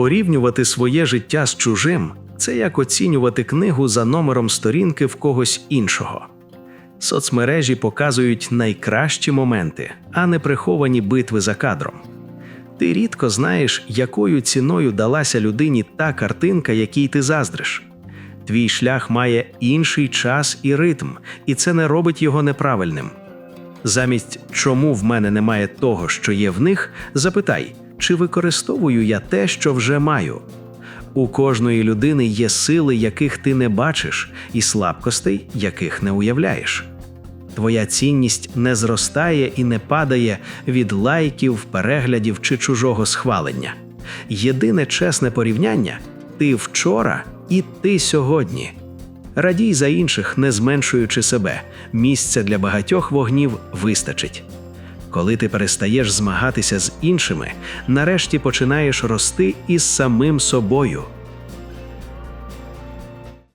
Порівнювати своє життя з чужим це як оцінювати книгу за номером сторінки в когось іншого. Соцмережі показують найкращі моменти, а не приховані битви за кадром. Ти рідко знаєш, якою ціною далася людині та картинка, якій ти заздриш. Твій шлях має інший час і ритм, і це не робить його неправильним. Замість чому в мене немає того, що є в них, запитай, чи використовую я те, що вже маю. У кожної людини є сили, яких ти не бачиш, і слабкостей, яких не уявляєш. Твоя цінність не зростає і не падає від лайків, переглядів чи чужого схвалення. Єдине чесне порівняння ти вчора і ти сьогодні. Радій за інших, не зменшуючи себе. Місця для багатьох вогнів вистачить. Коли ти перестаєш змагатися з іншими, нарешті починаєш рости із самим собою.